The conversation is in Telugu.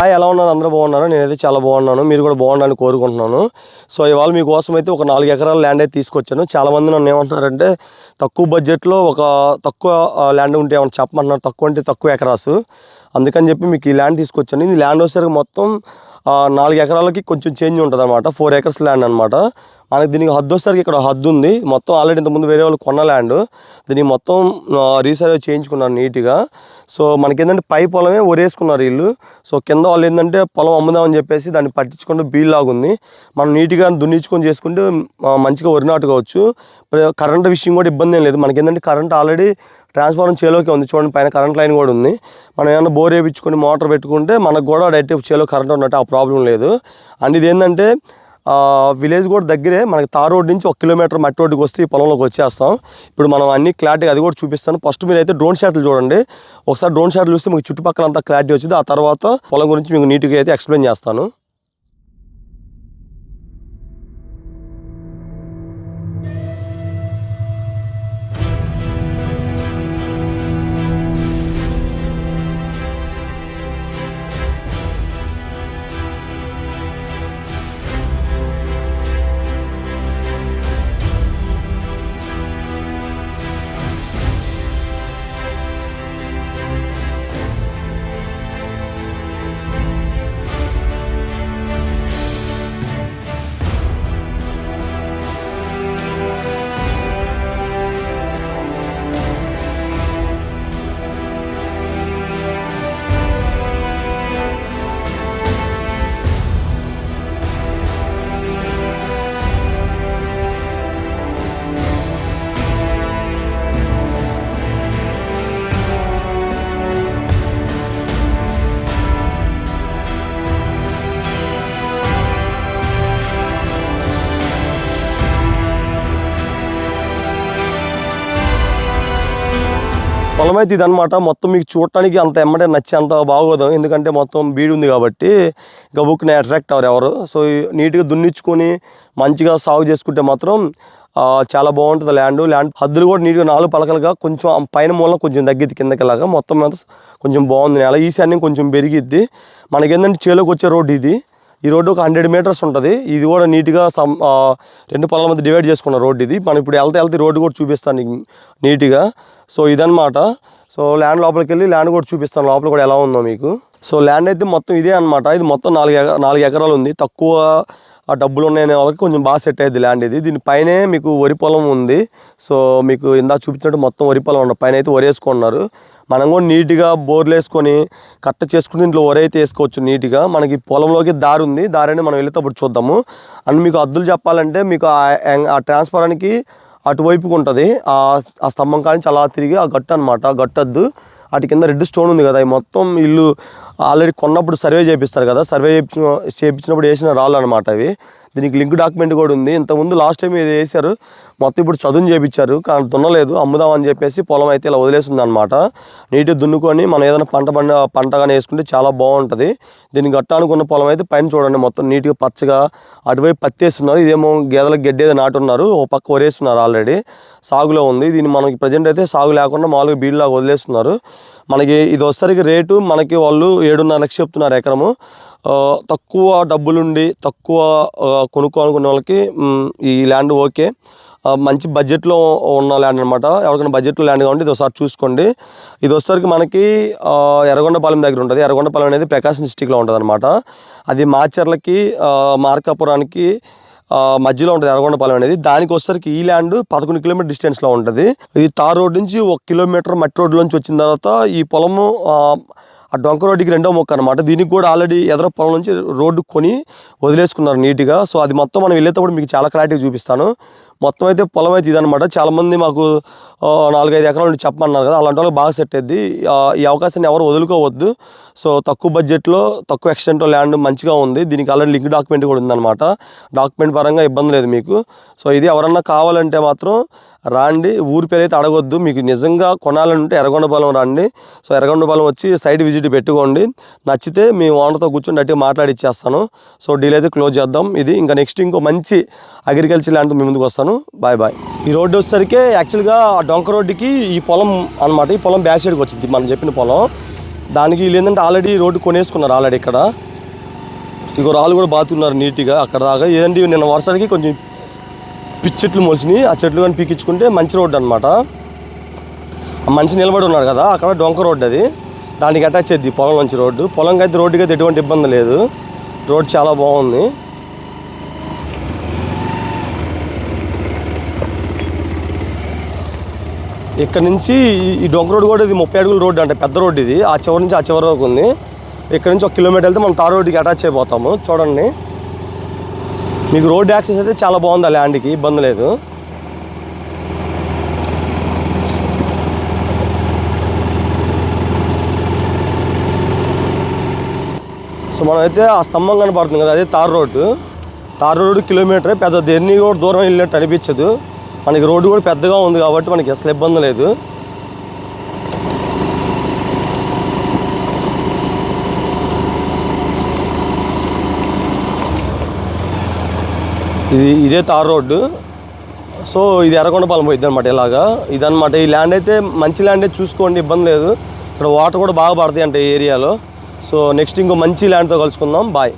హాయ్ ఎలా ఉన్నారు? అందరూ బాగున్నారు? నేనైతే చాలా బాగున్నాను. మీరు కూడా బాగుండాలని కోరుకుంటున్నాను. సో ఇవాళ మీకోసం అయితే ఒక నాలుగు ఎకరాల ల్యాండ్ అయితే తీసుకొచ్చాను. చాలామంది నన్ను ఏమంటున్నారంటే తక్కువ బడ్జెట్లో ఒక తక్కువ ల్యాండ్ ఉంటే ఏమన్నా చెప్పమంటున్నారు? తక్కువ అంటే తక్కువ ఎకరాసు. అందుకని చెప్పి మీకు ఈ ల్యాండ్ తీసుకొచ్చాను. ఈ ల్యాండ్ వచ్చేసరికి మొత్తం నాలుగు ఎకరాలకి కొంచెం చేంజ్ ఉంటుంది అనమాట ఫోర్ ఎకర్స్ ల్యాండ్ అనమాట మనకి దీనికి హద్దు వచ్చేసరికి ఇక్కడ హద్దు ఉంది. మొత్తం ఆల్రెడీ ఇంతకుముందు వేరే వాళ్ళు కొన్న ల్యాండ్ దీనికి మొత్తం రీసర్వే చేయించుకున్నారు నీట్గా. సో మనకి ఏంటంటే పై పొలమే ఒరేసుకున్నారు వీళ్ళు. సో కింద వాళ్ళు ఏంటంటే పొలం అమ్ముదామని చెప్పేసి దాన్ని పట్టించుకుంటూ బీల్లాగా ఉంది. మనం నీట్గా దున్నించుకొని చేసుకుంటే మంచిగా వరి నాటుకోవచ్చు కరెంట్ విషయం కూడా ఇబ్బంది ఏం లేదు. మనకి ఏంటంటే కరెంట్ ఆల్రెడీ ట్రాన్స్ఫార్మర్ చేలోకి ఉంది. చూడండి పైన కరెంట్ లైన్ కూడా ఉంది. మనం ఏమైనా బోర్ వేయించుకొని మోటార్ పెట్టుకుంటే మనకు కూడా డైరెక్ట్ చేలో కరెంట్ ఉన్నట్టు ఆ ప్రాబ్లం లేదు. అండ్ ఇది ఏంటంటే విలేజ్ కూడా దగ్గరే మనకి తార్ రోడ్ నుంచి ఒక కిలోమీటర్ మట్టి రోడ్డుకి వస్తే ఈ పొలంలోకి వచ్చేస్తాం. ఇప్పుడు మనం అన్ని క్లారిటీ అది కూడా చూపిస్తాను. ఫస్ట్ మీరు అయితే డ్రోన్ షాట్లు చూడండి. ఒకసారి డ్రోన్ షాట్లు చూస్తే మీకు చుట్టుపక్కల అంతా క్లారిటీ వచ్చింది. ఆ తర్వాత పొలం గురించి మీకు నీట్గా అయితే ఎక్స్ప్లెయిన్ చేస్తాను. పొలం అయితే ఇదనమాట మొత్తం మీకు చూడటానికి అంత ఎమ్మటే నచ్చి అంత బాగోదు. ఎందుకంటే మొత్తం బీడు ఉంది కాబట్టి గబుక్కుని అట్రాక్ట్ అవ్వరు ఎవరు. సో నీట్గా దున్నించుకొని మంచిగా సాగు చేసుకుంటే మాత్రం చాలా బాగుంటుంది ల్యాండ్. ల్యాండ్ హద్దులు కూడా నీట్గా నాలుగు పలకలుగా కొంచెం పైన మూలం కొంచెం తగ్గిద్ది కిందకిలాగా. మొత్తం మీద కొంచెం బాగుంది నేల. ఈశాన్యం కొంచెం పెరిగిద్ది. మనకేంటంటే చేలోకి వచ్చే రోడ్డు ఇది. ఈ రోడ్డు ఒక హండ్రెడ్ మీటర్స్ ఉంటుంది. ఇది కూడా నీట్గా సమ్ రెండు పొలాల మధ్య డివైడ్ చేసుకున్న రోడ్డు ఇది. మనం ఇప్పుడు వెళ్తే వెళ్తే రోడ్డు కూడా చూపిస్తాను నీకు నీట్గా. సో ఇదనమాట సో ల్యాండ్ లోపలికి వెళ్ళి ల్యాండ్ కూడా చూపిస్తాను లోపల కూడా ఎలా ఉందో మీకు. సో ల్యాండ్ అయితే మొత్తం ఇదే అనమాట ఇది మొత్తం నాలుగు ఎక నాలుగు ఎకరాలు ఉంది. తక్కువ ఆ డబ్బులు ఉన్నాయనే వాళ్ళకి కొంచెం బాగా సెట్ అయ్యేది ల్యాండ్ ఇది. దీనిపైనే మీకు వరి పొలం ఉంది. సో మీకు ఇందా చూపించినట్టు మొత్తం వరి పొలం ఉన్నారు పైన అయితే వరి వేసుకున్నారు. మనం కూడా నీట్గా బోర్లు వేసుకొని కట్ట చేసుకుని దీంట్లో వరి అయితే వేసుకోవచ్చు నీట్గా. మనకి పొలంలోకి దారి ఉంది. దారిని మనం వెళ్ళేటప్పుడు చూద్దాము. అండ్ మీకు అద్దులు చెప్పాలంటే మీకు ఆ- ఆ ట్రాన్స్ఫారానికి అటువైపుకు ఉంటుంది. ఆ స్తంభం కానీ చాలా తిరిగి ఆ గట్టు అనమాట ఆ గట్టద్దు. వాటి కింద రెడ్ స్టోన్ ఉంది కదా ఈ మొత్తం ఇల్లు ఆల్రెడీ కొన్నప్పుడు సర్వే చేపిస్తారు కదా సర్వే చేయించిన చేయించినప్పుడు వేసిన రాళ్ళు అనమాట అవి. దీనికి లింక్ డాక్యుమెంట్ కూడా ఉంది. ఇంతకుముందు లాస్ట్ టైం ఇది వేశారు మొత్తం ఇప్పుడు చదువుని చేపించారు. కానీ దున్నలేదు. అమ్ముదామని చెప్పేసి పొలం అయితే ఇలా వదిలేసింది అనమాట నీట్గా దున్నుకొని మనం ఏదైనా పంట పంట పంట కానీ వేసుకుంటే చాలా బాగుంటుంది. దీనికి గట్టానుకున్న పొలం అయితే పైన చూడండి. మొత్తం నీట్గా పచ్చగా అటువైపు పత్తి వేస్తున్నారు ఇదేమో గేదెలకు గడ్డి ఏదో నాటున్నారు. ఓ పక్క వరేస్తున్నారు ఆల్రెడీ. సాగులో ఉంది. దీన్ని మనకి ప్రజెంట్ అయితే సాగు లేకుండా మామూలుగా బీడ్లాగా వదిలేస్తున్నారు. మనకి ఇది వచ్చేసరికి రేటు మనకి వాళ్ళు ఏడున్నర లక్ష చెప్తున్నారు ఎకరము. తక్కువ డబ్బులుండి తక్కువ కొనుక్కోవాలనుకునే వాళ్ళకి ఈ ల్యాండ్ ఓకే. మంచి బడ్జెట్లో ఉన్న ల్యాండ్ అనమాట ఎవరికైనా బడ్జెట్లో ల్యాండ్ కావాలంటే ఇది ఒకసారి చూసుకోండి. ఇది వచ్చేసరికి మనకి ఎర్రగొండపాలెం దగ్గర ఉంటుంది. ఎర్రగొండపాలెం అనేది ప్రకాశం డిస్టిక్లో ఉంటుంది అనమాట అది మాచర్లకి మార్కాపురానికి మధ్యలో ఉంటుంది ఎర్రగొండపాలెం అనేది. దానికి వచ్చేసరికి ఈ ల్యాండ్ పదకొండు కిలోమీటర్ డిస్టెన్స్లో ఉంటుంది. ఇది తార్ రోడ్ నుంచి ఒక కిలోమీటర్ మట్టి రోడ్ నుంచి వచ్చిన తర్వాత ఈ పొలము ఆ, ఆ డొంక రోడ్డుకి రెండో మొక్క అనమాట దీనికి కూడా ఆల్రెడీ ఎదర పొలం నుంచి రోడ్డు కొని వదిలేసుకున్నారు నీట్గా. సో అది మొత్తం మనం వెళ్ళేటప్పుడు మీకు చాలా క్లారిటీగా చూపిస్తాను. మొత్తం అయితే పొలం అయితే ఇదనమాట చాలామంది మాకు నాలుగైదు ఎకరాలు నుండి చెప్పమన్నారు కదా అలాంటి వాళ్ళకి బాగా సెట్ అయ్యింది ఈ అవకాశాన్ని ఎవరు వదులుకోవద్దు. సో తక్కువ బడ్జెట్లో తక్కువ ఎక్స్టెంట్లో ల్యాండ్ మంచిగా ఉంది. దీనికి ఆల్రెడీ లింక్ డాక్యుమెంట్ కూడా ఉందన్నమాట. డాక్యుమెంట్ పరంగా ఇబ్బంది లేదు మీకు. సో ఇది ఎవరన్నా కావాలంటే మాత్రం రాండి. ఊరి పేరు అయితే అడగొద్దు. మీకు నిజంగా కొనాలంటే ఎర్రగొండపాలెం రండి. సో ఎర్రగొండపాలెం వచ్చి సైడ్ విజిట్ పెట్టుకోండి. నచ్చితే మీ ఓనర్తో కూర్చొని అట్టి మాట్లాడి ఇచ్చేస్తాను. సో డీల్ అయితే క్లోజ్ చేద్దాం. ఇది ఇంకా నెక్స్ట్ ఇంకో మంచి అగ్రికల్చర్ ల్యాండ్తో మీ ముందుకు వస్తాను. బాయ్ బాయ్ ఈ రోడ్డు వచ్చేసరికి యాక్చువల్గా ఆ డొంక రోడ్డుకి ఈ పొలం అన్నమాట. ఈ పొలం బ్యాక్ సైడ్కి వచ్చింది మనం చెప్పిన పొలం. దానికి వీళ్ళు ఏంటంటే ఆల్రెడీ రోడ్డు కొనేసుకున్నారు ఆల్రెడీ ఇక్కడ. ఇగో రాళ్ళు కూడా బాతున్నారు నీట్గా అక్కడ దాకా. ఏంటి నిన్న వర్షానికి కొంచెం పిచ్చి చెట్లు ఆ చెట్లు కానీ పీకించుకుంటే మంచి రోడ్డు అనమాట ఆ మనిషి నిలబడి ఉన్నాడు కదా అక్కడ డొంక రోడ్డు అది. దానికి అటాచ్ అయ్యింది పొలం నుంచి రోడ్డు. పొలంకి అయితే రోడ్డుకి అయితే ఎటువంటి ఇబ్బంది లేదు. రోడ్ చాలా బాగుంది. ఇక్కడ నుంచి ఈ- డొంక రోడ్ కూడా ఇది ముప్పై అడుగుల రోడ్డు అంటే పెద్ద రోడ్డు ఇది. ఆ చివరి నుంచి ఆ చివరి వరకు ఉంది. ఇక్కడ నుంచి ఒక కిలోమీటర్ వెళ్తే మనం తార్ రోడ్డుకి అటాచ్ అయిపోతాము. చూడండి. మీకు రోడ్ యాక్సెస్ అయితే చాలా బాగుంది ఆ ల్యాండ్కి ఇబ్బంది లేదు. సో మనమైతే ఆ స్తంభం కనపడుతుంది కదా అదే tar road. Tar road kilometre పెద్ద దేన్ని కూడా దూరం వెళ్ళినట్టు అనిపించదు. మనకి రోడ్డు కూడా పెద్దగా ఉంది కాబట్టి మనకి అసలు ఇబ్బంది లేదు. ఇది ఇదే తార్ రోడ్డు. సో ఇది ఎర్రగొండపాలెం పోయింది అనమాట ఇలాగా. ఇదనమాట ఈ ల్యాండ్ అయితే మంచి ల్యాండే చూసుకోండి ఇబ్బంది లేదు. ఇక్కడ వాటర్ కూడా బాగా పడతాయి అంటే ఈ ఏరియాలో. సో నెక్స్ట్ ఇంకో మంచి ల్యాండ్తో కలుసుకుందాం. బాయ్.